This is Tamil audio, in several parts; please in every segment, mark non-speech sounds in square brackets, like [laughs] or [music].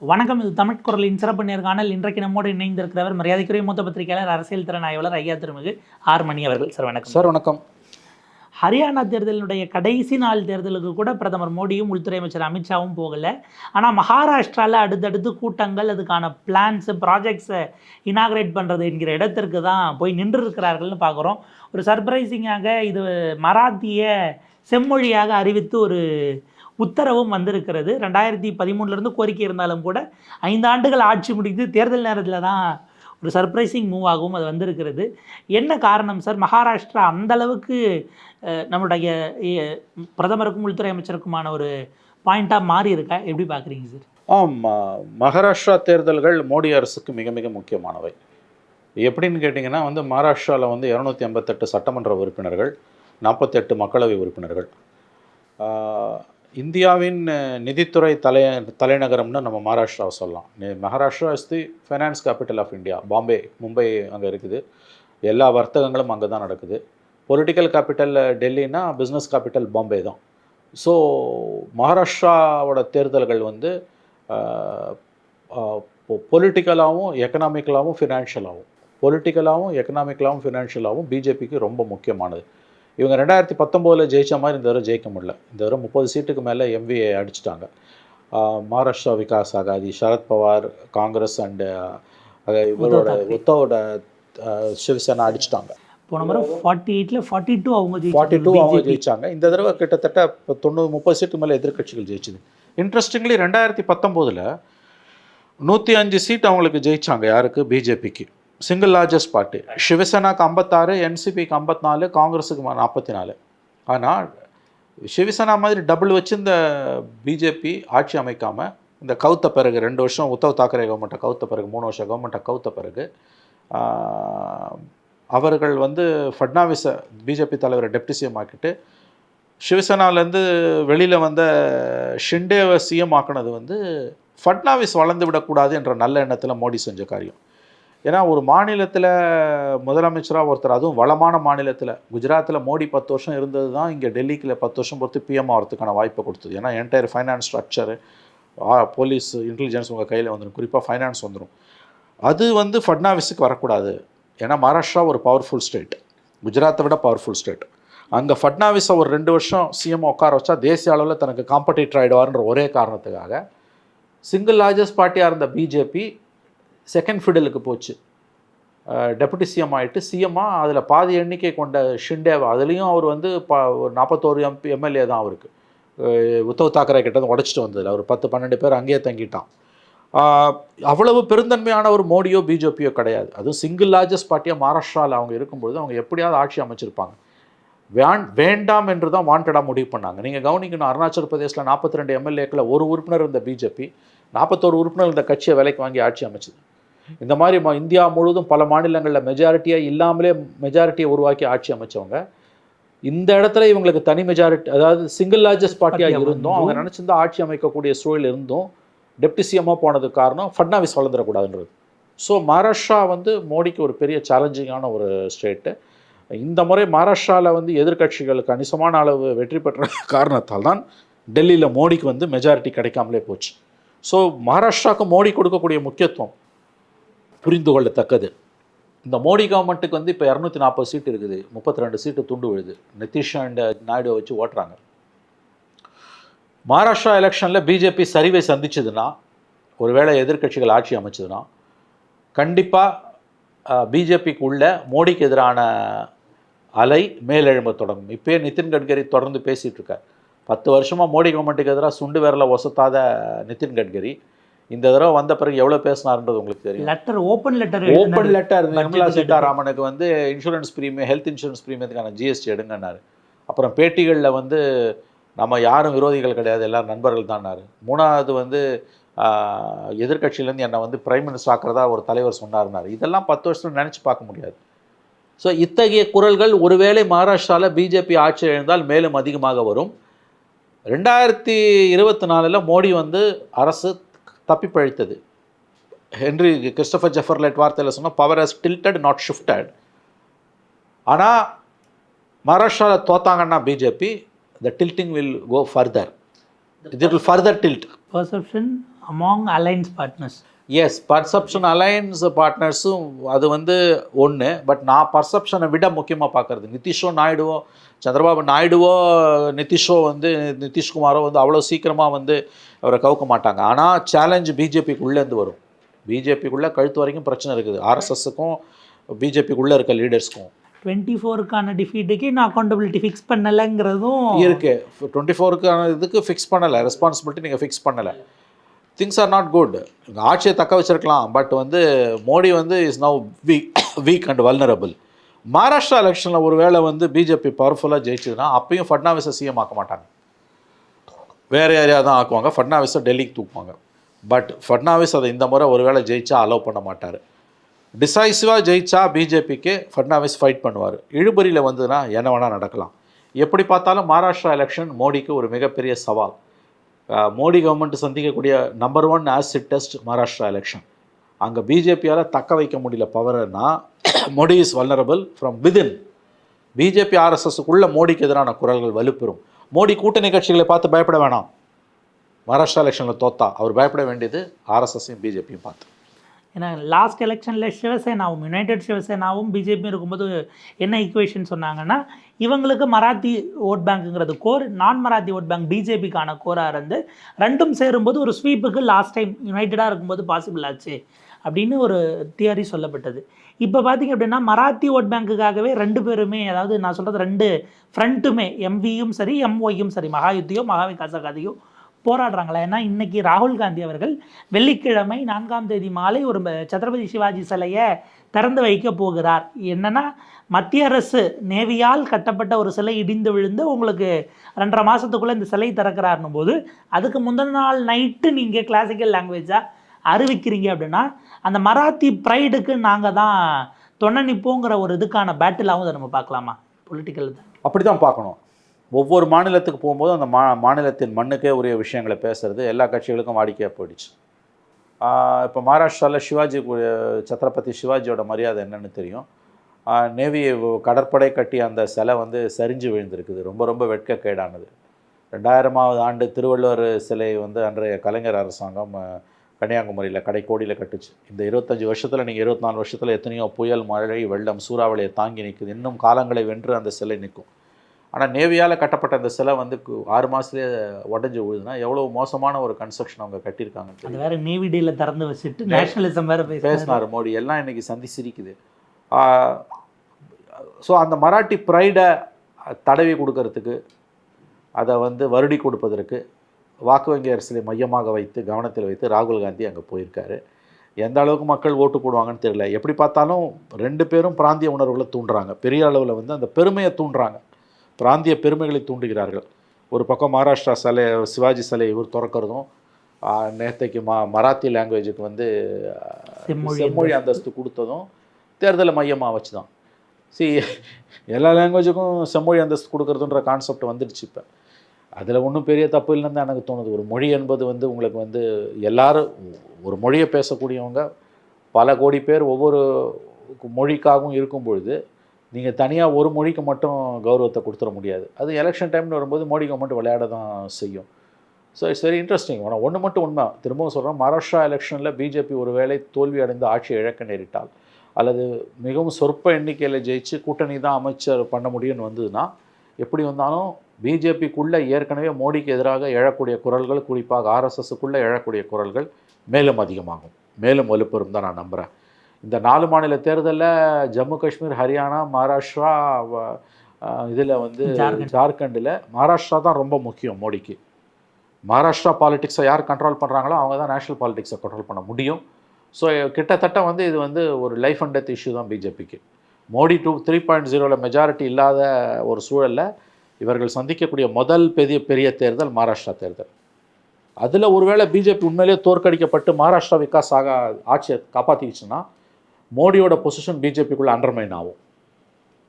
வணக்கம் இது தமிழ் குரலின் சிறப்பு நேர்காணல். இன்றைக்கு நம்மோடு இணைந்திருக்கிறவர் மரியாதைக்குரிய மூத்த பத்திரிகையாளர் அரசியல் திறன் ஆய்வாளர் ஐயா திருமிகு ஆர் மணி அவர்கள். சார் வணக்கம். சார் வணக்கம். ஹரியானா தேர்தலினுடைய கடைசி நாள் தேர்தலுக்கு கூட பிரதமர் மோடியும் உள்துறை அமைச்சர் அமித்ஷாவும் போகலை. ஆனால் மகாராஷ்டிராவில் அடுத்தடுத்து கூட்டங்கள் அதுக்கான பிளான்ஸு ப்ராஜெக்ட்ஸை இனாகிரேட் பண்ணுறது என்கிற இடத்திற்கு தான் போய் நின்று இருக்கிறார்கள்னு பார்க்குறோம் ஒரு சர்ப்ரைசிங்காக இது மராத்திய செம்மொழியாக அறிவித்து ஒரு உத்தரவும் வந்திருக்கிறது. ரெண்டாயிரத்தி பதிமூணுலேருந்து கோரிக்கை இருந்தாலும் கூட ஐந்து ஆண்டுகள் ஆட்சி முடித்து தேர்தல் நேரத்தில் தான் ஒரு சர்ப்ரைசிங் மூவ் ஆகவும் அது வந்திருக்கிறது. என்ன காரணம் சார்? மகாராஷ்டிரா அந்த அளவுக்கு நம்முடைய பிரதமருக்கும் உள்துறை அமைச்சருக்குமான ஒரு பாயிண்ட்டாக மாறி இருக்கா? எப்படி பார்க்குறீங்க சார்? ஆமாம் ம- மகாராஷ்டிரா தேர்தல்கள் மோடி அரசுக்கு மிக மிக முக்கியமானவை. எப்படின்னு கேட்டிங்கன்னா வந்து மகாராஷ்டிராவில் வந்து இரநூத்தி ஐம்பத்தெட்டு சட்டமன்ற உறுப்பினர்கள் நாற்பத்தெட்டு மக்களவை உறுப்பினர்கள். இந்தியாவின் நிதித்துறை தலை தலைநகரம்னு நம்ம மகாராஷ்டிராவை சொல்லலாம். Maharashtra is the finance capital of India Bombay Mumbai அங்கே இருக்குது. எல்லா வர்த்தகங்களும் அங்கே தான் நடக்குது. பொலிட்டிக்கல் கேபிட்டல் டெல்லினா பிஸ்னஸ் கேபிட்டல் பாம்பே தான். ஸோ மகாராஷ்டிராவோட தேர்தல்கள் வந்து பொலிட்டிக்கலாகவும் எக்கனாமிக்கலாகவும் ஃபினான்ஷியலாகவும் பொலிட்டிக்கலாகவும் எக்கனாமிக்கலாகவும் ஃபினான்ஷியலாகவும் பிஜேபிக்கு ரொம்ப முக்கியமானது. இவங்க ரெண்டாயிரத்தி பத்தொம்போதில் ஜெயிச்ச மாதிரி இந்த தடவை ஜெயிக்க முடியல. இந்த தடவை முப்பது சீட்டுக்கு மேலே எம்விஏ அடிச்சிட்டாங்க. மகாராஷ்டிரா விகாஸ் ஆகாதி சரத் பவார் காங்கிரஸ் அண்டு இவரோட. உத்தவோட சிவசேனா அடிச்சிட்டாங்க. போன முறை ஃபார்ட்டி எயிட்டில் ஃபார்ட்டி டூ அவங்க ஃபார்ட்டி டூ அவங்க ஜெயிச்சாங்க. இந்த தடவை கிட்டத்தட்ட இப்போ தொண்ணூறு முப்பது சீட்டு மேலே எதிர்க்கட்சிகள் ஜெயிச்சுது. இன்ட்ரெஸ்டிங்லி ரெண்டாயிரத்தி பத்தொம்போதில் நூற்றி அஞ்சு சீட் அவங்களுக்கு ஜெயிச்சாங்க யாருக்கு? பிஜேபிக்கு சிங்கிள் லார்ஜஸ்ட் பார்ட்டி சிவசேனாக்கு ஐம்பத்தாறு என்சிபிக்கு ஐம்பத்தினாலு காங்கிரஸுக்கு நாற்பத்தி நாலு ஆனால் சிவசேனா மாதிரி டபுள் வச்சு இந்த பிஜேபி ஆட்சி அமைக்காமல் இந்த கவுத்த பிறகு ரெண்டு வருஷம் உத்தவ் தாக்கரே கவர்மெண்ட்டை கவுத்த பிறகு மூணு வருஷம் கவர்மெண்ட்டை கவுத்த பிறகு அவர்கள் வந்து ஃபட்னாவிஸை பிஜேபி தலைவரை டெப்டி சிஎம் ஆக்கிட்டு சிவசேனாலேருந்து வெளியில் வந்த ஷிண்டேவை சிஎம் ஆக்கினது வந்து ஃபட்னாவிஸ் வளர்ந்து விடக்கூடாது என்ற நல்ல எண்ணத்தில் மோடி செஞ்ச காரியம். ஏன்னா ஒரு மாநிலத்தில் முதலமைச்சராக ஒருத்தர் அதுவும் வளமான மாநிலத்தில் குஜராத்தில் மோடி பத்து வருஷம் இருந்தது தான் இங்கே டெல்லிக்கில் பத்து வருஷம் பொறுத்து பிஎம் ஆகிறதுக்கான வாய்ப்பை கொடுத்தது. ஏன்னா entire finance structure police intelligence உங்கள் கையில் வந்துடும் குறிப்பாக ஃபைனான்ஸ் வந்துடும் அது வந்து ஃபட்னாவிஸுக்கு வரக்கூடாது. ஏன்னா மகாராஷ்டிரா ஒரு பவர்ஃபுல் ஸ்டேட் குஜராத்தை விட பவர்ஃபுல் ஸ்டேட் அங்கே ஃபட்னாவிஸை ஒரு ரெண்டு வருஷம் சிஎம் உட்கார வச்சா தேசிய அளவில் தனக்கு காம்படிட்டர் ஆகிடுவார்ன்ற ஒரே காரணத்துக்காக சிங்கிள் லார்ஜஸ்ட் பார்ட்டியாக இருந்த பிஜேபி செகண்ட் ஃபிடலுக்கு போச்சு. டெபுட்டி சிஎம் ஆகிட்டு சிஎம்மாக அதில் பாதி எண்ணிக்கை கொண்ட ஷிண்டேவா அதுலேயும் அவர் வந்து பா ஒரு நாற்பத்தோரு எம்பி எம்எல்ஏ தான் அவருக்கு. உத்தவ் தாக்கரே கிட்ட உடச்சிட்டு வந்ததில்ல அவர் பத்து பன்னெண்டு பேர் அங்கேயே தங்கிட்டான். அவ்வளவு பெருந்தன்மையான ஒரு மோடியோ பிஜேபியோ கிடையாது. அதுவும் சிங்கிள் லார்ஜஸ்ட் பார்ட்டியாக மகாராஷ்டிராவில் அவங்க இருக்கும்பொழுது அவங்க எப்படியாவது ஆட்சி அமைச்சிருப்பாங்க. வேண் வேண்டாம் என்று தான் வாண்டடாக முடிவு பண்ணாங்க. நீங்கள் கவனிக்கணும் அருணாச்சல் பிரதேசில் நாற்பத்தி ரெண்டு எம்எல்ஏக்களை ஒரு உறுப்பினர் இருந்த பிஜேபி நாற்பத்தோரு உறுப்பினர் இந்த கட்சியை விலைக்கு வாங்கி ஆட்சி அமைச்சது. இந்த மாதிரி இந்தியா முழுவதும் பல மாநிலங்களில் மெஜாரிட்டியாக இல்லாமலே மெஜாரிட்டியை உருவாக்கி ஆட்சி அமைச்சவங்க. இந்த இடத்துல இவங்களுக்கு தனி மெஜாரிட்டி அதாவது சிங்கிள் லார்ஜஸ்ட் பார்ட்டியாக பார்ட்டியா இருந்தோம் அவங்க நினச்சிருந்தா ஆட்சி அமைக்கக்கூடிய சூழல் இருந்தும் டெப்டி சிஎம்மாக போனதுக்கு காரணம் ஃபட்னாவிஸ் வளர்ந்துடக்கூடாதுன்றது. ஸோ மகாராஷ்டிரா வந்து மோடிக்கு ஒரு பெரிய சேலஞ்சிங்கான ஒரு ஸ்டேட்டு இந்த முறை மகாராஷ்டிராவில் வந்து எதிர்க்கட்சிகள் கணிசமான அளவு வெற்றி பெற்ற [laughs] காரணத்தால் தான் டெல்லியில் மோடிக்கு வந்து மெஜாரிட்டி கிடைக்காமலே போச்சு. ஸோ மகாராஷ்டிராவுக்கு மோடி கொடுக்கக்கூடிய முக்கியத்துவம் புரிந்து கொள்ளத்தக்கது இந்த மோடி கவர்மெண்ட்டுக்கு வந்து இப்போ இரநூத்தி நாற்பது சீட்டு இருக்குது. முப்பத்தி ரெண்டு சீட்டு துண்டு விழுது. நிதிஷ் அண்ட் நாயுடுவை வச்சு ஓட்டுறாங்க. மகாராஷ்டிரா எலெக்ஷனில் பிஜேபி சரிவை சந்திச்சதுன்னா ஒருவேளை எதிர்க்கட்சிகள் ஆட்சி அமைச்சதுன்னா கண்டிப்பாக பிஜேபிக்கு உள்ள மோடிக்கு எதிரான அலை மேலெழும்ப தொடங்கும். இப்போயே நிதின் கட்கரி தொடர்ந்து பேசிகிட்டு இருக்கார். பத்து வருஷமாக மோடி கவர்மெண்ட்டுக்கு எதிராக சுண்டு விரலை ஒசத்தாத நிதின் கட்கரி. இந்த தடவை வந்த பிறகு எவ்வளோ பேசினார்ன்றது உங்களுக்கு தெரியும். Letter open letter open letter Nirmala சீதாராமனுக்கு வந்து இன்சூரன்ஸ் பிரீமியம் ஹெல்த் இன்சூரன்ஸ் பிரீமியத்துக்கான ஜிஎஸ்டி எடுங்கன்னாரு. அப்புறம் பேட்டிகளில் வந்து நம்ம யாரும் விரோதிகள் கிடையாது எல்லாரும் நண்பர்கள் தான்னாரு. மூணாவது வந்து ஆஹ், எதிர்க்கட்சியிலேருந்து என்னை வந்து பிரைம் மினிஸ்டர் ஆக்கிறதா ஒரு தலைவர் சொன்னார்னாரு இதெல்லாம் பத்து வருஷம் நினச்சி பார்க்க முடியாது. ஸோ இத்தகைய குரல்கள் ஒருவேளை மகாராஷ்டிராவில் பிஜேபி ஆட்சி எழுந்தால் மேலும் அதிகமாக வரும். ரெண்டாயிரத்தி இருபத்தி நாலில் மோடி வந்து அரசு தப்பி பழித்தது ஹென்ரி கிறிஸ்டபர் ஜெஃபர்லைட் வார்த்தையில் சொன்னால் power has tilted not shifted ஆனால் மகாராஷ்டிராவில் தோத்தாங்கன்னா BJP the tilting will go further it will further tilt perception among alliance partners as perception alliance பார்ட்னர்ஸும் அது வந்து ஒன்று பட் நான் பர்செப்ஷனை விட முக்கியமாக பார்க்குறது. நிதிஷோ நாயுடுவோ சந்திரபாபு நாயுடுவோ நிதிஷோ வந்து நிதிஷ்குமாரோ வந்து அவ்வளோ சீக்கிரமாக வந்து அவரை கவுக்க மாட்டாங்க. ஆனால் சேலஞ்சு பிஜேபிக்குள்ளேருந்து வரும். பிஜேபிக்குள்ளே கழுத்து வரைக்கும் பிரச்சனை இருக்குது. ஆர்எஸ்எஸ்ஸுக்கும் பிஜேபிக்குள்ளே இருக்க லீடர்ஸ்க்கும். டுவெண்ட்டி ஃபோருக்கான டிஃபீட்டுக்கு நான் அக்கௌண்டபிலிட்டி ஃபிக்ஸ் பண்ணலைங்கிறதும் இருக்கு. டுவெண்ட்டி ஃபோருக்கான இதுக்கு ஃபிக்ஸ் பண்ணலை. ரெஸ்பான்சிபிலிட்டி நீங்கள் ஃபிக்ஸ் பண்ணலை. திங்ஸ் ஆர் நாட் குட் ஆட்சியை தக்க வச்சிருக்கலாம் பட் வந்து மோடி வந்து is now weak weak and vulnerable Maharashtra எலெக்ஷனில் ஒரு வேளை வந்து பிஜேபி பவர்ஃபுல்லாக ஜெயிச்சதுன்னா அப்பயும் ஃபட்னாவிஸை சிஎம் ஆக்க மாட்டாங்க. வேறு ஏரியா தான் ஆக்குவாங்க. ஃபட்னாவிஸை டெல்லிக்கு தூக்குவாங்க. பட் ஃபட்னாவிஸ் அதை இந்த முறை ஒரு வேளை ஜெயிச்சா அலோவ் பண்ண மாட்டார். டிசைசிவாக ஜெயிச்சா பிஜேபிக்கு ஃபட்னாவிஸ் ஃபைட் பண்ணுவார். இழுபறியில் வந்ததுன்னா என்ன வேணால் நடக்கலாம். எப்படி பார்த்தாலும் மகாராஷ்டிரா எலெக்ஷன் மோடிக்கு ஒரு மிகப்பெரிய சவால். மோடி கவர்மெண்ட் சந்திக்கக்கூடிய number one acid test Maharashtra election அங்கே பிஜேபியால் தக்க வைக்க முடியல பவர்னா Modi is vulnerable from within BJP ஆர்எஸ்எஸ்க்குள்ளே மோடிக்கு எதிரான குரல்கள் வலுப்பெறும். மோடி கூட்டணி கட்சிகளை பார்த்து பயப்பட வேணாம். மகாராஷ்டிரா எலெக்ஷனில் தோத்தா அவர் பயப்பட வேண்டியது ஆர்எஸ்எஸ்ஸையும் பிஜேபியும் பார்த்து. ஏன்னா லாஸ்ட் எலெக்ஷனில் சிவசேனாவும் யுனைடெட் சிவசேனாவும் பிஜேபியும் இருக்கும்போது என்ன ஈக்குவேஷன் சொன்னாங்கன்னா இவங்களுக்கு மராத்தி ஓட் பேங்க்குங்கிறது கோர் நான் மராத்தி ஓட் பேங்க் பிஜேபிக்கான கோராக இருந்து ரெண்டும் சேரும்போது ஒரு ஸ்வீப்புக்கு லாஸ்ட் டைம் யுனைடடாக இருக்கும்போது பாசிபிள் ஆச்சு அப்படின்னு ஒரு தியரி சொல்லப்பட்டது. இப்போ பார்த்தீங்க அப்படின்னா மராத்தி ஓட் பேங்க்குக்காகவே ரெண்டு பேருமே அதாவது நான் சொல்கிறது ரெண்டு ஃப்ரண்ட்டுமே எம்வியும் சரி எம்ஒயும் சரி மகாயுத்தியோ விகாச கதையோ போராடுறாங்களா? ஏன்னா இன்னைக்கு ராகுல் காந்தி அவர்கள் வெள்ளிக்கிழமை நான்காம் தேதி மாலை ஒரு சத்ரபதி சிவாஜி சிலையை திறந்து வைக்க போகிறார். என்னன்னா மத்திய அரசு நேவியால் கட்டப்பட்ட ஒரு சிலை இடிந்து விழுந்து உங்களுக்கு ரெண்டரை மாதத்துக்குள்ளே இந்த சிலை திறக்கிறாருன்னும் போது அதுக்கு முந்தின நாள் நைட்டு நீங்கள் கிளாசிக்கல் லாங்குவேஜாக அறிவிக்கிறீங்க அப்படின்னா அந்த மராத்தி ப்ரைடுக்கு நாங்கள் தான் தொண்டனிப்போங்கிற ஒரு இதுக்கான பேட்டிலாகவும் அதை நம்ம பார்க்கலாமா? பொலிட்டிக்கல் அப்படி தான் பார்க்கணும். ஒவ்வொரு மாநிலத்துக்கு போகும்போது அந்த மா மாநிலத்தின் மண்ணுக்கே உரிய விஷயங்களை பேசுகிறது எல்லா கட்சிகளுக்கும் வாடிக்கையாக போயிடுச்சு. இப்போ மகாராஷ்டிராவில் சிவாஜி கு- சத்ரபதி சிவாஜியோட மரியாதை என்னென்னு தெரியும். நேவி கடற்படை கட்டி அந்த சிலை வந்து சரிஞ்சு விழுந்திருக்குது. ரொம்ப ரொம்ப வெட்கக்கேடானது. ரெண்டாயிரமாவது ஆண்டு திருவள்ளுவர் சிலை வந்து அன்றைய கலைஞர் அரசாங்கம் கன்னியாகுமரியில் கடைக்கோடியில் கட்டுச்சு. இந்த இருபத்தஞ்சி வருஷத்தில் நீங்கள் இருபத்தி நாலு வருஷத்தில் எத்தனையோ புயல் மழை வெள்ளம் சூறாவளியை தாங்கி நிற்குது இன்னும் காலங்களை வென்று அந்த சிலை நிற்கும். ஆனால் நேவியால் கட்டப்பட்ட அந்த சிலை வந்து கு- ஆறு மாதத்துலேயே உடஞ்சி விழுதுன்னா எவ்வளோ மோசமான ஒரு கன்ஸ்ட்ரக்ஷன் அவங்க கட்டியிருக்காங்கன்னு தெரியும் அது வேற நேவி டேல திறந்து வச்சுட்டு நேஷனலிசம் வேற பேசினார் மோடி. எல்லாம் இன்னைக்கு சந்தி சிரிக்குது. ஸோ அந்த மராட்டி ப்ரைடை தடவி கொடுக்கறதுக்கு அதை வந்து வருடி கொடுப்பதற்கு வாக்கு வங்கி அரசியலை மையமாக வைத்து கவனத்தில் வைத்து ராகுல் காந்தி அங்கே போயிருக்காரு. எந்த அளவுக்கு மக்கள் ஓட்டு போடுவாங்கன்னு தெரியல. எப்படி பார்த்தாலும் ரெண்டு பேரும் பிராந்திய உணர்வுகளை தூண்டுறாங்க. பெரிய அளவில் வந்து அந்த பெருமையை தூண்டுறாங்க. பிராந்திய பெருமைகளை தூண்டுகிறார்கள். ஒரு பக்கம் மகாராஷ்டிரா சிலை சிவாஜி சிலை இவர் திறக்கிறதும் நேத்தைக்கு மா மராத்தி லாங்குவேஜுக்கு வந்து செம்மொழி அந்தஸ்து. கொடுத்ததும் தேர்தலை மையமாக வச்சு தான் சி எல்லா லாங்குவேஜுக்கும் செம்மொழி அந்தஸ்து கொடுக்கறதுன்ற கான்செப்ட் வந்துடுச்சு இப்போ. அதில் ஒன்றும் பெரிய தப்பு இல்லைன்னு தான் எனக்கு தோணுது. ஒரு மொழி என்பது வந்து உங்களுக்கு வந்து எல்லாரும் ஒரு மொழியை பேசக்கூடியவங்க பல கோடி பேர் ஒவ்வொரு மொழிக்காகவும் இருக்கும் பொழுது நீங்கள் தனியாக ஒரு மொழிக்கு மட்டும் கௌரவத்தை கொடுத்துட முடியாது. அது எலெக்ஷன் டைம்னு வரும்போது மோடி கவர்மெண்ட் விளையாட தான் செய்யும். ஸோ இட்ஸ் வெரி இன்ட்ரெஸ்டிங் ஆனால் ஒன்று மட்டும் உண்மை. திரும்பவும் சொல்கிறேன் மகாராஷ்டிரா எலெக்ஷனில் பிஜேபி ஒருவேளை தோல்வி அடைந்து ஆட்சியை இழக்க நேரிட்டால் அல்லது மிகவும் சொற்ப எண்ணிக்கையில் ஜெயிச்சு கூட்டணி தான் அமைச்சர் பண்ண முடியும்னு வந்ததுன்னா எப்படி வந்தாலும் பிஜேபிக்குள்ளே ஏற்கனவே மோடிக்கு எதிராக எழக்கூடிய குரல்கள் குறிப்பாக ஆர்எஸ்எஸ்க்குள்ளே எழக்கூடிய குரல்கள் மேலும் அதிகமாகும். மேலும் வலுப்பெறும் தான் நான் நம்புகிறேன் இந்த நாலு மாநில தேர்தலில் ஜம்மு காஷ்மீர் ஹரியானா மகாராஷ்டிரா இதில் வந்து ஜார்க்கண்ட். ஜார்க்கண்டில் மகாராஷ்டிரா தான் ரொம்ப முக்கியம் மோடிக்கு. மகாராஷ்டிரா பாலிடிக்ஸை யார் கண்ட்ரோல் பண்ணுறாங்களோ அவங்க தான் நேஷனல் பாலிடிக்ஸை கண்ட்ரோல் பண்ண முடியும். ஸோ கிட்டத்தட்ட வந்து இது வந்து ஒரு லைஃப் அண்ட் டெத் இஷ்யூ தான் பிஜேபிக்கு மோடி டூ த்ரீ பாயிண்ட் ஜீரோவில் மெஜாரிட்டி இல்லாத ஒரு சூழலில் இவர்கள் சந்திக்கக்கூடிய முதல் பெரிய பெரிய தேர்தல் மகாராஷ்டிரா தேர்தல். அதில் ஒருவேளை பிஜேபி உண்மையிலேயே தோற்கடிக்கப்பட்டு மகாராஷ்டிரா விகாஸ் ஆக ஆட்சியை காப்பாற்றிக்கிச்சுன்னா மோடியோட பொசிஷன் பிஜேபிக்குள்ளே அண்டர்மைன் ஆகும்.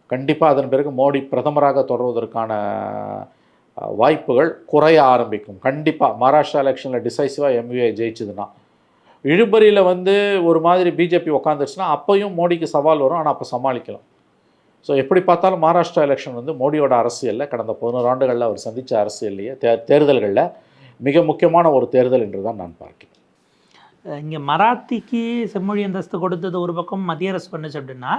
கண்டிப்பாக அதன் பிறகு மோடி பிரதமராக தொடர்வதற்கான வாய்ப்புகள் குறைய ஆரம்பிக்கும். கண்டிப்பாக மகாராஷ்டிரா எலெக்ஷனில் டிசைசிவாக எம்விஐ ஜெயிச்சதுன்னா. இழுபறியில் வந்து ஒரு மாதிரி பிஜேபி உட்காந்துருச்சுன்னா அப்பையும் மோடிக்கு சவால் வரும் ஆனால் அப்போ சமாளிக்கலாம். ஸோ எப்படி பார்த்தாலும் மகாராஷ்டிரா எலெக்ஷன் வந்து மோடியோட அரசியலில் கடந்த பதினோரு ஆண்டுகளில் அவர் சந்தித்த அரசியல்லையே தே தேர்தல்களில் மிக முக்கியமான ஒரு தேர்தல் என்று தான் நான் பார்க்கிறேன். இங்கே மராத்திக்கு செம்மொழி அந்தஸ்து கொடுத்தது ஒரு பக்கம் மத்திய அரசு பண்ணுச்சு அப்படின்னா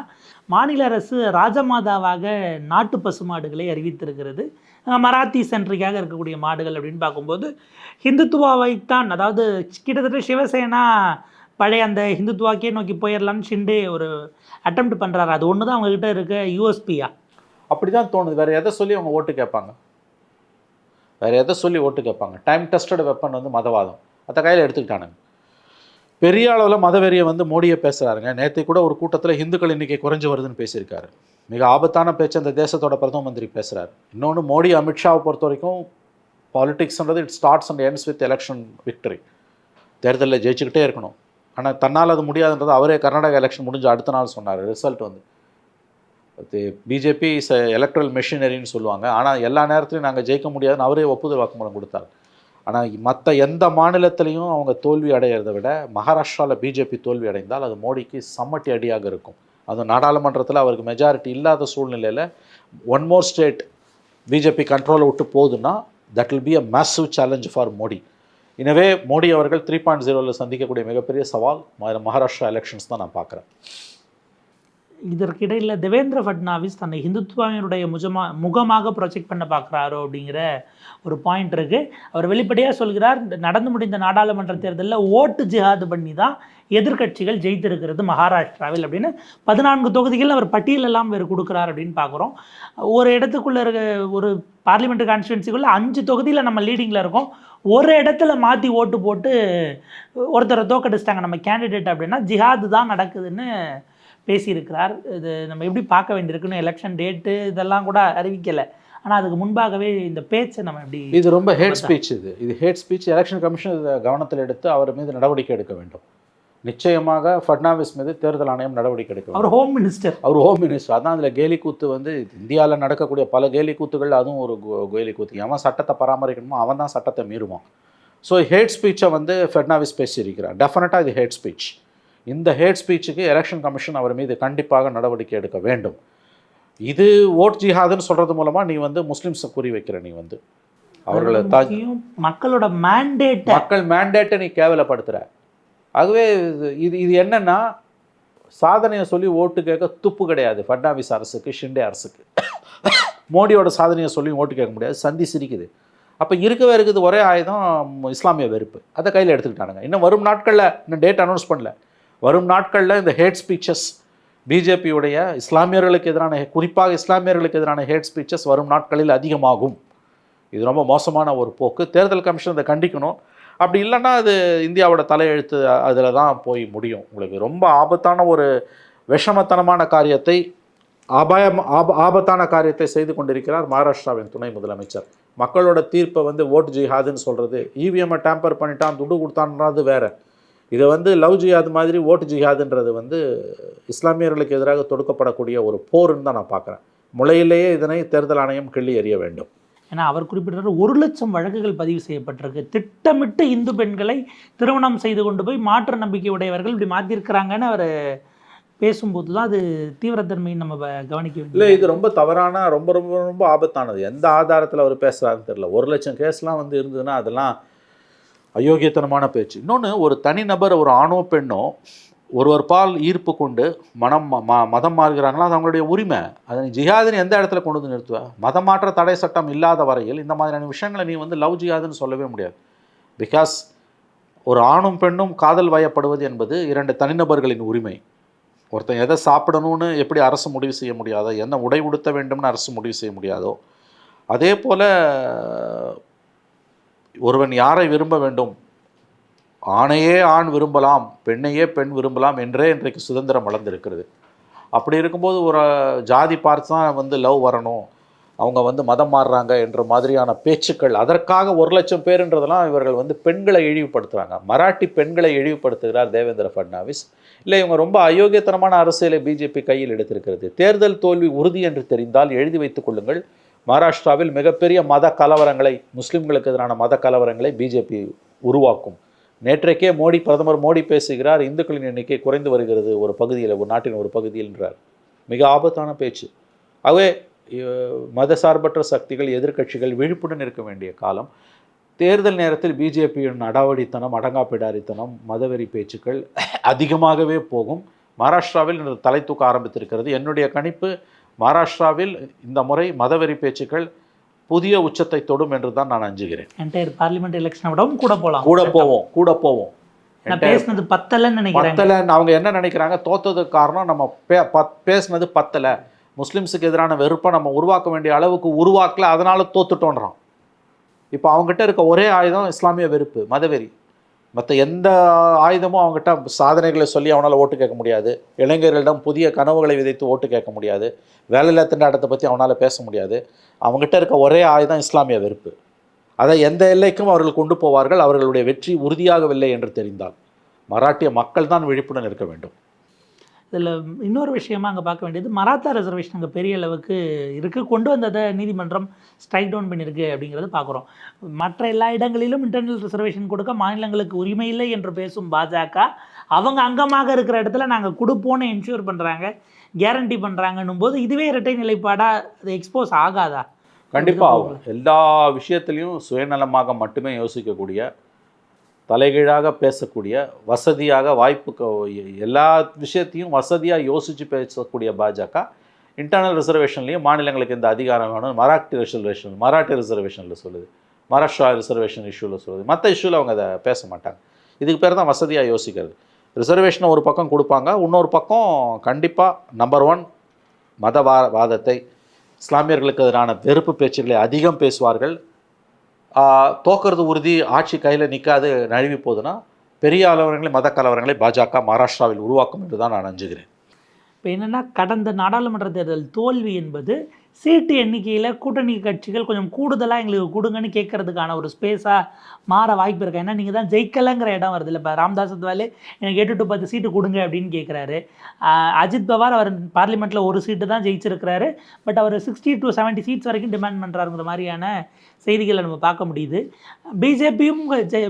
மாநில அரசு ராஜமாதாவாக நாட்டு பசுமாடுகளை அறிவித்திருக்கிறது. மராத்தி சென்ட்ரிக்காக இருக்கக்கூடிய மாடுகள் அப்படின்னு பார்க்கும்போது ஹிந்துத்துவாவைத்தான் அதாவது கிட்டத்தட்ட சிவசேனா பழைய அந்த ஹிந்துத்துவாக்கே நோக்கி போயிடலான்னு ஷிண்டே ஒரு அட்டம் பண்ணுறாரு அது ஒன்று தான் அவங்ககிட்ட இருக்க யூஎஸ்பியா அப்படி தான் தோணுது. வேறு எதை சொல்லி அவங்க ஓட்டு கேட்பாங்க? வேறு எதை சொல்லி ஓட்டு கேட்பாங்க? டைம் டெஸ்டட் வெப்பன் வந்து மதவாதம். அதை கையில் எடுத்துக்கிட்டானுங்க. பெரிய அளவில் மதவெறியை வந்து மோடியை பேசுகிறாருங்க நேற்று கூட ஒரு கூட்டத்தில் இந்துக்கள் இன்றைக்கி குறைஞ்சு வருதுன்னு பேசியிருக்காரு. மிக ஆபத்தான பேச்சு அந்த தேசத்தோட பிரதம மந்திரி பேசுகிறார் இன்னொன்று மோடி அமித்ஷாவை பொறுத்த வரைக்கும் பாலிடிக்ஸ்ன்றது it starts and ends with election victory தேர்தலில் ஜெயிச்சுக்கிட்டே இருக்கணும். ஆனால் தன்னால் அது முடியாதுன்றது அவரே கர்நாடகா எலெக்ஷன் முடிஞ்ச அடுத்த நாள் சொன்னார். ரிசல்ட் வந்து. பிஜேபி இஸ் எலக்ட்ரல் மெஷினரின்னு சொல்லுவாங்க. ஆனால் எல்லா நேரத்துலையும் நாங்கள் ஜெயிக்க முடியாதுன்னு அவரே ஒப்புதல் வாக்குமூலம் கொடுத்தார். ஆனால் மற்ற எந்த மாநிலத்திலையும் அவங்க தோல்வி அடையிறதை விட மகாராஷ்டிராவில் பிஜேபி தோல்வி அடைந்தால் அது மோடிக்கு சம்மட்டி அடியாக இருக்கும். அது நாடாளுமன்றத்தில் அவருக்கு மெஜாரிட்டி இல்லாத சூழ்நிலையில் ஒன் மோர் ஸ்டேட் பிஜேபி கண்ட்ரோலை விட்டு போகுதுன்னா that will be a massive challenge for Modi. எனவே மோடி அவர்கள் த்ரீ பாயிண்ட் ஜீரோவில் சந்திக்கக்கூடிய மிகப்பெரிய சவால் மகாராஷ்டிரா எலெக்ஷன்ஸ் தான் நான் பார்க்குறேன். இதற்கிடையில் தேவேந்திர ஃபட்னாவிஸ் தன்னை ஹிந்துத்வாவினுடைய முஜமா முகமாக ப்ரொஜெக்ட் பண்ண பார்க்குறாரோ அப்படிங்கிற ஒரு பாயிண்ட் இருக்குது அவர் வெளிப்படையாக சொல்கிறார் நடந்து முடிந்த நாடாளுமன்ற தேர்தலில் ஓட்டு ஜிஹாது பண்ணி தான் எதிர்க்கட்சிகள் ஜெயித்திருக்கிறது மகாராஷ்டிராவில் அப்படின்னு பதினான்கு தொகுதிகள் அவர் பட்டியலெல்லாம் வேறு கொடுக்குறார் அப்படின்னு பார்க்குறோம். ஒரு இடத்துக்குள்ளே இருக்க ஒரு பார்லிமெண்ட் கான்ஸ்டுவன்சிக்குள்ளே அஞ்சு தொகுதியில் நம்ம லீடிங்கில் இருக்கோம். ஒரு இடத்துல மாற்றி ஓட்டு போட்டு ஒருத்தரை தோக்கடிச்சிட்டாங்க நம்ம கேண்டிடேட் அப்படின்னா ஜிஹாது தான் நடக்குதுன்னு பேசியிருக்கிறார். இது நம்ம எப்படி பார்க்க வேண்டியிருக்குன்னு எலெக்ஷன் டேட்டு இதெல்லாம் கூட அறிவிக்கலை. ஆனால் அதுக்கு முன்பாகவே இந்த பேச்சை நம்ம எப்படி இது ரொம்ப ஹேட் ஸ்பீச் இது. இது ஹேட் ஸ்பீச் எலெக்ஷன் கமிஷன் இதை கவனத்தில் எடுத்து அவர் மீது நடவடிக்கை எடுக்க வேண்டும். நிச்சயமாக ஃபட்னாவிஸ் மீது தேர்தல் ஆணையம் நடவடிக்கை எடுக்க வேண்டும். அவர் ஹோம் மினிஸ்டர் அவர் ஹோம் மினிஸ்டர் அதான் அதில் கேலி கூத்து வந்து இந்தியாவில் நடக்கக்கூடிய பல கேலி கூத்துகள் அதுவும் ஒரு கேலி கூத்து எவன் சட்டத்தை பராமரிக்கணுமோ அவன் தான் சட்டத்தை மீறுவான். ஸோ ஹேட் ஸ்பீச்சை வந்து ஃபெட்னாவிஸ் பேசியிருக்கிறார். டெஃபினட்டாக இது ஹேட் ஸ்பீச் இந்த ஹேட் ஸ்பீச்சுக்கு எலெக்ஷன் கமிஷன் அவர் மீது கண்டிப்பாக நடவடிக்கை எடுக்க வேண்டும். இது ஓட் ஜிஹாதுன்னு சொல்கிறது மூலமாக நீ வந்து முஸ்லிம்ஸை குறி வைக்கிற நீ வந்து. அவர்களை தா முக்கியம். மக்களோட மேண்டேட்டை மக்கள் மேண்டேட்டை நீ கேவலப்படுத்துகிற ஆகவே இது- இது இது என்னன்னா சாதனையை சொல்லி ஓட்டு கேட்க துப்பு கிடையாது. ஃபட்னாவிஸ் அரசுக்கு ஷிண்டே அரசுக்கு. மோடியோட சாதனையை சொல்லி ஓட்டு கேட்க முடியாது. சந்தி சிரிக்குது. அப்போ இருக்கவே இருக்குது ஒரே ஆயுதம் இஸ்லாமிய வெறுப்பு. அதை கையில் எடுத்துக்கிட்டானுங்க. இன்னும் வரும் நாட்களில் இன்னும் டேட் அனௌன்ஸ் பண்ணல. வரும் நாட்களில் இந்த ஹேட் ஸ்பீச்சஸ் பிஜேபியுடைய இஸ்லாமியர்களுக்கு எதிரான குறிப்பாக இஸ்லாமியர்களுக்கு எதிரான ஹேட் ஸ்பீச்சஸ் வரும் நாட்களில் அதிகமாகும். இது ரொம்ப மோசமான ஒரு போக்கு. தேர்தல் கமிஷன் இதை கண்டிக்கணும். அப்படி இல்லைன்னா அது இந்தியாவோட தலையெழுத்து அதில் தான் போய் முடியும். உங்களுக்கு ரொம்ப ஆபத்தான ஒரு விஷமத்தனமான காரியத்தை அபாயம் ஆப ஆபத்தான காரியத்தை செய்து கொண்டிருக்கிறார் மகாராஷ்டிராவின் துணை முதலமைச்சர். மக்களோட தீர்ப்பை வந்து ஓட்டு ஜிஹாதுன்னு சொல்கிறது இவிஎம்மை டேம்பர் பண்ணிட்டான் துடு கொடுத்தான்றது வேறு. இதை வந்து லவ் ஜிஹாத் மாதிரி ஓட்டு ஜிஹாதுன்றது வந்து இஸ்லாமியர்களுக்கு எதிராக தொடுக்கப்படக்கூடிய ஒரு போர்னு தான் நான் பார்க்குறேன். முளையிலேயே இதனை தேர்தல் ஆணையம் கிள்ளி எறிய வேண்டும். ஏன்னா அவர் குறிப்பிட்டார் ஒரு லட்சம் வழக்குகள் பதிவு செய்யப்பட்டிருக்கு. திட்டமிட்டு இந்து பெண்களை திருமணம் செய்து கொண்டு போய் மாற்று நம்பிக்கை உடையவர்கள் இப்படி மாற்றிருக்கிறாங்கன்னு அவர் பேசும்போது தான் அது தீவிரத்தன்மையை நம்ம கவனிக்க இல்லை இது ரொம்ப தவறான ரொம்ப ரொம்ப ரொம்ப ஆபத்தானது. எந்த ஆதாரத்தில் அவர் பேசுகிறாருன்னு தெரியல. ஒரு லட்சம் கேஸ்லாம் வந்து இருந்ததுன்னா அதெல்லாம் அயோக்கியத்தனமான பேச்சு. இன்னொன்று ஒரு தனிநபர் ஒரு ஆணோ பெண்ணோ ஒருவர் பால் ஈர்ப்பு கொண்டு மனம் ம- ம- மதம் மாறுகிறாங்களோ அது அவங்களுடைய உரிமை. அதை நீ ஜிஹாதுன்னு எந்த இடத்துல கொண்டு வந்து நிறுத்துவ? மதம் மாற்ற தடை சட்டம் இல்லாத வரையில் இந்த மாதிரியான விஷயங்களை நீ வந்து லவ் ஜிஹாதுன்னு சொல்லவே முடியாது. பிகாஸ் ஒரு ஆணும் பெண்ணும் காதல் வயப்படுவது என்பது இரண்டு தனிநபர்களின் உரிமை. ஒருத்தன் எதை சாப்பிடணும்னு எப்படி அரசு முடிவு செய்ய முடியாதோ என்ன உடை உடுத்த வேண்டும்னு அரசு முடிவு செய்ய முடியாதோ அதே போல் ஒருவன் யாரை விரும்ப வேண்டும்? ஆணையே ஆண் விரும்பலாம் பெண்ணையே பெண் விரும்பலாம் என்றே இன்றைக்கு சுதந்திரம் வளர்ந்துருக்கிறது. அப்படி இருக்கும்போது ஒரு ஜாதி பார்த்து தான் வந்து லவ் வரணும். அவங்க வந்து மதம் மாறுறாங்க என்ற மாதிரியான பேச்சுக்கள் அதற்காக ஒரு லட்சம் பேருன்றதெல்லாம் இவர்கள் வந்து பெண்களை இழிவுபடுத்துகிறாங்க மராட்டி பெண்களை இழிவுபடுத்துகிறார் தேவேந்திர ஃபட்னாவிஸ். இல்லை இவங்க ரொம்ப அயோக்கியத்தனமான அரசியலை பிஜேபி கையில் எடுத்திருக்கிறது. தேர்தல் தோல்வி உறுதி என்று தெரிந்தால் எழுதி வைத்துக் கொள்ளுங்கள். மகாராஷ்டிராவில் மிகப்பெரிய மத கலவரங்களை முஸ்லிம்களுக்கு எதிரான மத கலவரங்களை பிஜேபி உருவாக்கும். நேற்றைக்கே மோடி பிரதமர் மோடி பேசுகிறார் இந்துக்களின் எண்ணிக்கை குறைந்து வருகிறது ஒரு பகுதியில் ஒரு நாட்டின் ஒரு பகுதியில் என்றார் மிக ஆபத்தான பேச்சு. ஆகவே மதசார்பற்ற சக்திகள் எதிர்க்கட்சிகள் விழிப்புடன் இருக்க வேண்டிய காலம். தேர்தல் நேரத்தில் பிஜேபியின் அடாவடித்தனம் அடங்காப்பிடாரித்தனம் மதவெறி பேச்சுக்கள் அதிகமாகவே போகும். மகாராஷ்டிராவில் இன்று தலை தூக்க ஆரம்பித்திருக்கிறது. என்னுடைய கணிப்பு மகாராஷ்டிராவில் இந்த முறை மதவெறி பேச்சுக்கள் புதிய உச்சத்தை தொடும் என்று தான் நான் அஞ்சுகிறேன். என்டையர் பார்லிமெண்ட் எலெக்ஷனை விடவும் கூட போகலாம் கூட போவோம் கூட போவோம். நான் பேசுனது பத்தலன்னு நினைக்கிறேன். பத்தலைன்னு அவங்க என்ன நினைக்கிறாங்க? தோத்ததுக்கு காரணம் நம்ம பே பத் பேசுனது பத்தலை. முஸ்லிம்ஸுக்கு எதிரான வெறுப்பை நம்ம உருவாக்க வேண்டிய அளவுக்கு உருவாக்கல அதனால தோத்துட்டோன்றான். இப்போ அவங்ககிட்ட இருக்க ஒரே ஆயுதம் இஸ்லாமிய வெறுப்பு மதவெறி. மற்ற எந்த ஆயுதமும் அவங்ககிட்ட சாதனைகளை சொல்லி அவனால் ஓட்டு கேட்க முடியாது. இளைஞர்களிடம் புதிய கனவுகளை விதைத்து ஓட்டு கேட்க முடியாது. வேலையில்லா திண்டாட்டத்தை பற்றி அவனால் பேச முடியாது. அவங்ககிட்ட இருக்க ஒரே ஆயுதம் இஸ்லாமிய வெறுப்பு. அதை எந்த எல்லைக்கும் அவர்கள் கொண்டு போவார்கள் அவர்களுடைய வெற்றி உறுதியாகவில்லை என்று தெரிந்தால். மராட்டிய மக்கள் தான் விழிப்புடன் இருக்க வேண்டும். இதில் இன்னொரு விஷயமா அங்கே பார்க்க வேண்டியது மராத்தா ரிசர்வேஷன் அங்கே பெரிய அளவுக்கு இருக்குது கொண்டு வந்ததை நீதிமன்றம் ஸ்ட்ரைக் டவுன் பண்ணியிருக்கு அப்படிங்கிறத பார்க்குறோம். மற்ற எல்லா இடங்களிலும் இன்டர்னல் ரிசர்வேஷன் கொடுக்க மாநிலங்களுக்கு உரிமை இல்லை என்று பேசும் பாஜக அவங்க அங்கமாக இருக்கிற இடத்துல நாங்கள் கொடுப்போன்னு என்ஷூர் பண்ணுறாங்க கேரண்டி பண்ணுறாங்கன்னும் போது இதுவே இரட்டை நிலைப்பாடாக அது எக்ஸ்போஸ் ஆகாதா? கண்டிப்பாக ஆகும். எல்லா விஷயத்திலையும் சுயநலமாக மட்டுமே யோசிக்கக்கூடிய தலைகீழாக பேசக்கூடிய வசதியாக வாய்ப்பு எல்லா விஷயத்தையும் வசதியாக யோசித்து பேசக்கூடிய பாஜக இன்டர்னல் ரிசர்வேஷன்லேயும் மாநிலங்களுக்கு இந்த அதிகாரம் வேணும்? மராட்டி ரிசர்வேஷன் மராட்டி ரிசர்வேஷனில் சொல்லுது. மகாராஷ்டிரா ரிசர்வேஷன் இஷ்யூவில் சொல்லுது. மற்ற இஷ்யூவில் அவங்க அதை பேச மாட்டாங்க. இதுக்கு பேர் தான் வசதியாக யோசிக்கிறது. ரிசர்வேஷனை ஒரு பக்கம் கொடுப்பாங்க இன்னொரு பக்கம் கண்டிப்பாக நம்பர் ஒன் மதவா வாதத்தை இஸ்லாமியர்களுக்கு எதிரான வெறுப்பு பேச்சுக்களை அதிகம் பேசுவார்கள். தோக்கிறது உறுதி ஆட்சி கையில் நிற்காது நழுவி போகுதுன்னா பெரிய அளவரங்களை மத கலவரங்களை பாஜக மகாராஷ்டிராவில் உருவாக்கும் என்று தான் நான் அஞ்சுகிறேன் இப்போ என்னென்னா கடந்த நாடாளுமன்ற தேர்தல் தோல்வி என்பது சீட்டு எண்ணிக்கையில் கூட்டணி கட்சிகள் கொஞ்சம் கூடுதலாக எங்களுக்கு கொடுங்கன்னு கேட்கறதுக்கான ஒரு ஸ்பேஸாக மாற வாய்ப்பு இருக்கா. ஏன்னா நீங்கள் தான் ஜெயிக்கலைங்கிற இடம் வருது இல்லை. இப்போ ராம்தாஸ் அத்வாலே எனக்கு எட்டு டு பத்து சீட்டு கொடுங்க அப்படின்னு கேட்குறாரு அஜித் பவார் அவர் பார்லிமெண்ட்டில் ஒரு சீட்டு தான் ஜெயிச்சிருக்கிறாரு. பட் அவர் சிக்ஸ்டி டு 70 சீட்ஸ் வரைக்கும் டிமாண்ட் பண்ணுறாருங்கிற மாதிரியான செய்திகளை நம்ம பார்க்க முடியுது. பிஜேபியும்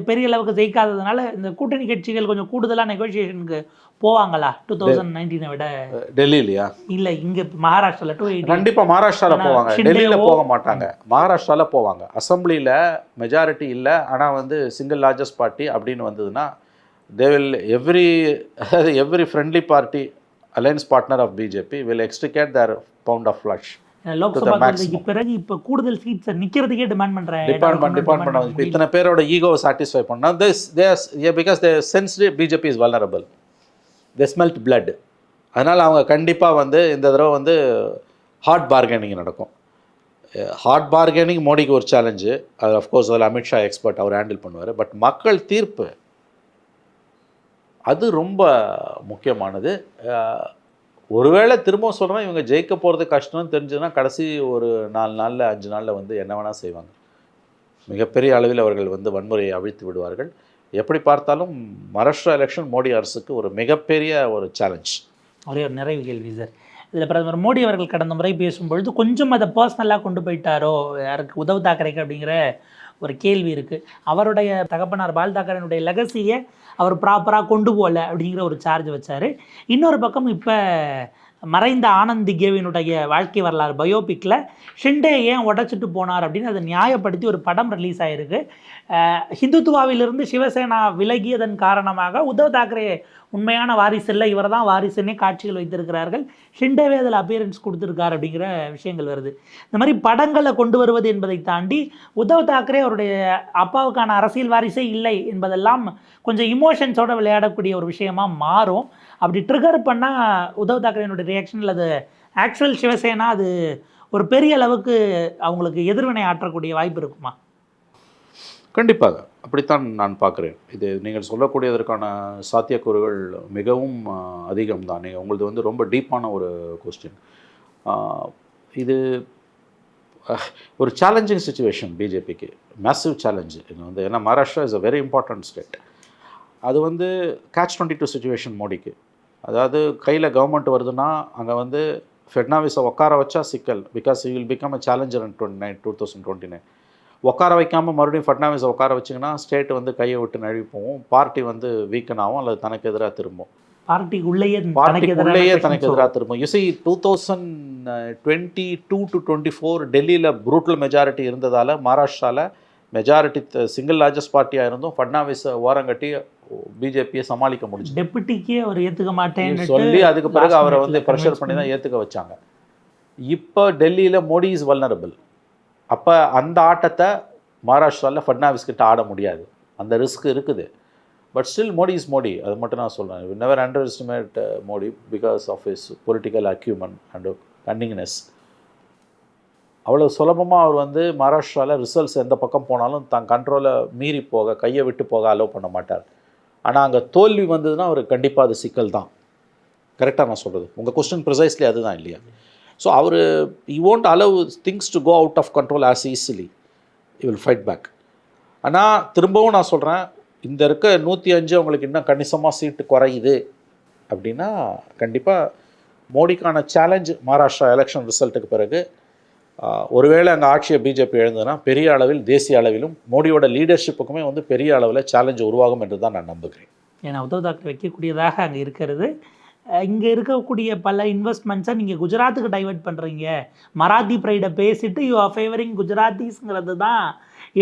பெரிய அளவுக்கு ஜெயிக்காததுனால இந்த கூட்டணி கட்சிகள் கொஞ்சம் கூடுதலாக நெகோசியேஷனுக்கு போவாங்களா? டூ தௌசண்ட் நைன்டீனை விட டெல்லியிலையா? இல்லை இங்கே மகாராஷ்டிராவில் டூ எயிட்டி கண்டிப்பாக மகாராஷ்டிராவில் ஆனா, போவாங்க. டெல்லியில் போக மாட்டாங்க. மகாராஷ்டிராவில் போவாங்க. அசம்பிளியில் மெஜாரிட்டி இல்லை. ஆனால் வந்து சிங்கிள் லார்ஜஸ்ட் பார்ட்டி அப்படின்னு வந்ததுன்னா தே வில் எவ்ரி அதாவது every friendly party alliance partner of BJP will extricate their pound of flesh Lok Sabha maximum. தேர்தலுக்கு பிறகு இப்போ கூடுதல் சீட்ஸை நிற்கிறதுக்கே டிமாண்ட் பண்ணுறேன் வந்து இப்போ இத்தனை பேரோட ஈகோவை சாட்டிஸ்ஃபை பண்ணா this these because they sense BJP is vulnerable they smelt blood அதனால் அவங்க கண்டிப்பாக வந்து இந்த தடவை வந்து ஹார்ட் பார்கெனிங் நடக்கும். ஹார்ட் பார்கெனிங் மோடிக்கு ஒரு சேலஞ்சு அது அஃப்கோர்ஸ் அதில் அமித்ஷா எக்ஸ்பர்ட் அவர் ஹேண்டில் பண்ணுவார். பட் மக்கள் தீர்ப்பு. அது ரொம்ப முக்கியமானது. ஒருவேளை திரும்ப சொல்கிறேன் இவங்க ஜெயிக்க போகிறது கஷ்டம்னு தெரிஞ்சதுன்னா கடைசி ஒரு நாலு நாளில் அஞ்சு நாளில் வந்து என்ன வேணால் செய்வாங்க. மிகப்பெரிய அளவில் அவர்கள் வந்து வன்முறையை அவிழ்த்து விடுவார்கள். எப்படி பார்த்தாலும் மகாராஷ்டிரா எலெக்ஷன் மோடி அரசுக்கு ஒரு மிகப்பெரிய ஒரு சேலஞ்ச் ஒரே ஒரு நிறைவு கேள்வி சார். இதில் பிரதமர் மோடி அவர்கள் கடந்த முறை பேசும்பொழுது கொஞ்சம் அதை பர்சனலாக கொண்டு போயிட்டாரோ? யாருக்கு? உதவு தாக்கரேக்கு அப்படிங்கிற ஒரு கேள்வி இருக்குது அவருடைய தகப்பனார் பால் தாக்கரனுடைய லெகசியை அவர் ப்ராப்பராக கொண்டு போகல அப்படிங்கிற ஒரு சார்ஜ் வச்சார். இன்னொரு பக்கம் இப்போ மறைந்த ஆனந்த் கேவினுடைய வாழ்க்கை வரலாறு பயோபிக்கில் ஷிண்டே ஏன் உடைச்சிட்டு போனார் அப்படின்னு அதை நியாயப்படுத்தி ஒரு படம் ரிலீஸ் ஆகிருக்கு ஹிந்துத்துவாவிலிருந்து சிவசேனா விலகியதன் காரணமாக உத்தவ் தாக்கரே உண்மையான வாரிசு இல்லை இவர் தான் வாரிசுன்னே காட்சிகள் வைத்திருக்கிறார்கள். ஷிண்டேவே அதில் அப்பியரன்ஸ் கொடுத்துருக்கார் அப்படிங்கிற விஷயங்கள் வருது. இந்த மாதிரி படங்களை கொண்டு வருவது என்பதை தாண்டி உத்தவ் தாக்கரே அவருடைய அப்பாவுக்கான அரசியல் வாரிசே இல்லை என்பதெல்லாம் கொஞ்சம் இமோஷன்ஸோடு விளையாடக்கூடிய ஒரு விஷயமாக மாறும். அப்படி ட்ரிகர் பண்ணால் உத்தவ் தாக்கரேனுடைய ரியாக்ஷனில் அது ஆக்சுவல் சிவசேனா அது ஒரு பெரிய அளவுக்கு அவங்களுக்கு எதிர்வினை ஆற்றக்கூடிய வாய்ப்பு இருக்குமா? கண்டிப்பாக. அப்படித்தான் நான் பார்க்குறேன். இது நீங்கள் சொல்லக்கூடியதற்கான சாத்தியக்கூறுகள் மிகவும் அதிகம் தான். நீங்கள் உங்களது வந்து ரொம்ப டீப்பான ஒரு கொஸ்டின் இது ஒரு சேலஞ்சிங் சுச்சுவேஷன் பிஜேபிக்கு மேசிவ் சேலஞ்சு இது வந்து ஏன்னா Maharashtra is a very important state அது வந்து கேட்ச் டுவெண்ட்டி டூ சுச்சுவேஷன் மோடிக்கு அதாவது கையில் கவர்மெண்ட் வருதுன்னா அங்கே வந்து ஃபெட்னாவிஸை உட்கார வச்சா சிக்கல். Because you will become a challenger in twenty nine two thousand twenty nine உட்கார வைக்காமல் மறுபடியும் ஃபட்னாவிஸை உட்கார வச்சிங்கன்னா ஸ்டேட் வந்து கையை விட்டு நழுவி போகும் பார்ட்டி வந்து வீக்கன் ஆகும் அல்லது தனக்கு எதிராக திரும்பும். பார்ட்டிக்குள்ளேயே பார்ட்டிக்குள்ளேயே தனக்கு எதிராக திரும்பும். You see two thousand twenty two to twenty four டெல்லியில் ப்ரூட்டல் மெஜாரிட்டி இருந்ததால் மகாராஷ்டிராவில் மெஜாரிட்டி சிங்கிள் லார்ஜஸ்ட் பார்ட்டியாக இருந்தும் ஃபட்னாவிஸ் ஓரங்கட்டி பிஜேபியை சமாளிக்க முடிஞ்சு டெபுட்டிக்கே அவர் ஏத்துக்க மாட்டேன்னு சொல்லி அதுக்கு பிறகு அவரை வந்து ப்ரெஷர் பண்ணி தான் ஏற்றுக்க வச்சாங்க. இப்போ டெல்லியில் மோடி இஸ் வல்னரபிள் அப்போ அந்த ஆட்டத்தை மகாராஷ்டிராவில் ஃபட்னாவிஸ் கிட்ட ஆட முடியாது. அந்த ரிஸ்க் இருக்குது. But still Modi is Modi. அது மட்டும் நான் சொல்கிறேன் never underestimate Modi because of his political acumen and cunningness அவ்வளோ சுலபமாக அவர் வந்து மகாராஷ்டிராவில் ரிசல்ட்ஸ் எந்த பக்கம் போனாலும் தான் கண்ட்ரோலை மீறி போக கையை விட்டு போக அலோவ் பண்ண மாட்டார். ஆனால் அங்கே தோல்வி வந்ததுன்னா அவர் கண்டிப்பாக அது சிக்கல் தான். கரெக்டாக நான் சொல்கிறது உங்கள் கொஸ்டின் ப்ரிசைஸ்லி அதுதான் இல்லையா? So our he won't allow things to go out of control as easily you will fight back ஆனால் திரும்பவும் நான் சொல்கிறேன் இந்த இருக்க நூற்றி அஞ்சு அவங்களுக்கு இன்னும் கணிசமாக சீட்டு குறையுது அப்படின்னா கண்டிப்பாக மோடிக்கான சேலஞ்ச் மகாராஷ்டிரா எலெக்ஷன் ரிசல்ட்டுக்கு பிறகு ஒருவேளை அங்கே ஆட்சியை பிஜேபி எழுந்ததுன்னா பெரிய அளவில் தேசிய அளவிலும் மோடியோட லீடர்ஷிப்புக்குமே வந்து பெரிய அளவில் சேலஞ்ச் உருவாகும் என்று தான் நான் நம்புகிறேன். ஏன்னா உத்தவ் தாக்கரே வைக்கக்கூடியதாக அங்கே இருக்கிறது. இங்கே இருக்கக்கூடிய பல இன்வெஸ்ட்மெண்ட்ஸை நீங்கள் குஜராத்துக்கு டைவெர்ட் பண்ணுறீங்க மராத்தி ப்ரைடை பேசிட்டு யூ ஆர் ஃபேவரிங் குஜராத்திஸ்ங்கிறது தான்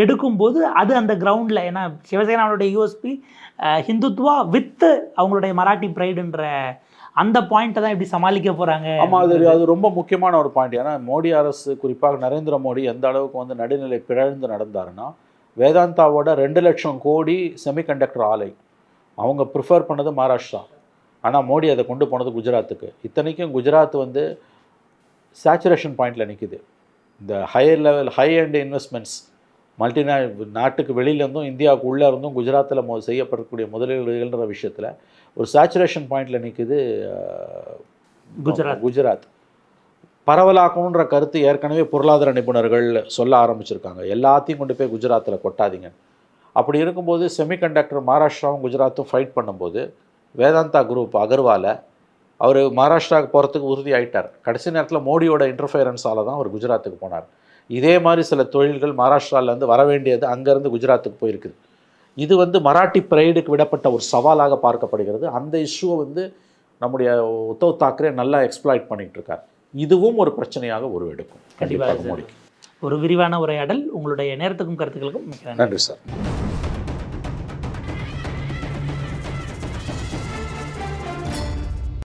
எடுக்கும்போது அது அந்த கிரவுண்டில் ஏன்னா சிவசேனாவுடைய யூஎஸ்பி ஹிந்துத்வா வித்து அவங்களுடைய மராட்டி ப்ரைடுன்ற அந்த பாயிண்ட்டை தான் எப்படி சமாளிக்க போகிறாங்க ஆமாம் அது அது ரொம்ப முக்கியமான ஒரு பாயிண்ட் ஏன்னா மோடி அரசு குறிப்பாக நரேந்திர மோடி எந்த அளவுக்கு வந்து நடுநிலை பிழழ்ந்து நடந்தாருன்னா வேதாந்தாவோட ரெண்டு லட்சம் கோடி செமிகண்டக்டர் ஆலை அவங்க ப்ரிஃபர் பண்ணது மகாராஷ்டிரா. ஆனால் மோடி அதை கொண்டு போனது குஜராத்துக்கு. இத்தனைக்கும் குஜராத் வந்து சேச்சுரேஷன் பாயிண்டில் நிற்கிது இந்த higher level high and investments மல்டிநே நாட்டுக்கு வெளியிலேருந்தும் இந்தியாவுக்கு உள்ளே இருந்தும் குஜராத்தில் மொ செய்யப்படக்கூடிய முதலீடுகள்ன்ற விஷயத்தில் ஒரு சேச்சுரேஷன் பாயிண்டில் நிற்குது குஜராத். குஜராத். பரவலாக்கணுன்ற கருத்து ஏற்கனவே பொருளாதார நிபுணர்கள் சொல்ல ஆரம்பிச்சிருக்காங்க. எல்லாத்தையும் கொண்டு போய் குஜராத்தில் கொட்டாதீங்க. அப்படி இருக்கும்போது செமிகண்டக்டர் மகாராஷ்டிராவும் குஜராத்தும் ஃபைட் பண்ணும்போது வேதாந்தா குரூப் அகர்வாலை அவர் மகாராஷ்டிராவுக்கு போகிறதுக்கு உறுதி ஆயிட்டார் கடைசி நேரத்தில் மோடியோட இன்டர்ஃபைரன்ஸால தான் அவர் குஜராத்துக்கு போனார். இதே மாதிரி சில தொழில்கள் மகாராஷ்டிராவிலேருந்து வர வேண்டியது அங்கேருந்து குஜராத்துக்கு போயிருக்குது. இது வந்து மராட்டி பிரைடுக்கு விடப்பட்ட ஒரு சவாலாக பார்க்கப்படுகிறது. அந்த இஷ்யூவை வந்து நம்முடைய உத்தவ் தாக்கரே நல்லா எக்ஸ்ப்ளாய்ட் பண்ணிட்டு இருக்கார் இதுவும் ஒரு பிரச்சனையாக உருவெடுக்கும். கண்டிப்பாக. மோடிக்கு. ஒரு விரிவான உரையாடல். உங்களுடைய நேரத்துக்கும் கருத்துக்களுக்கும் நன்றி சார்.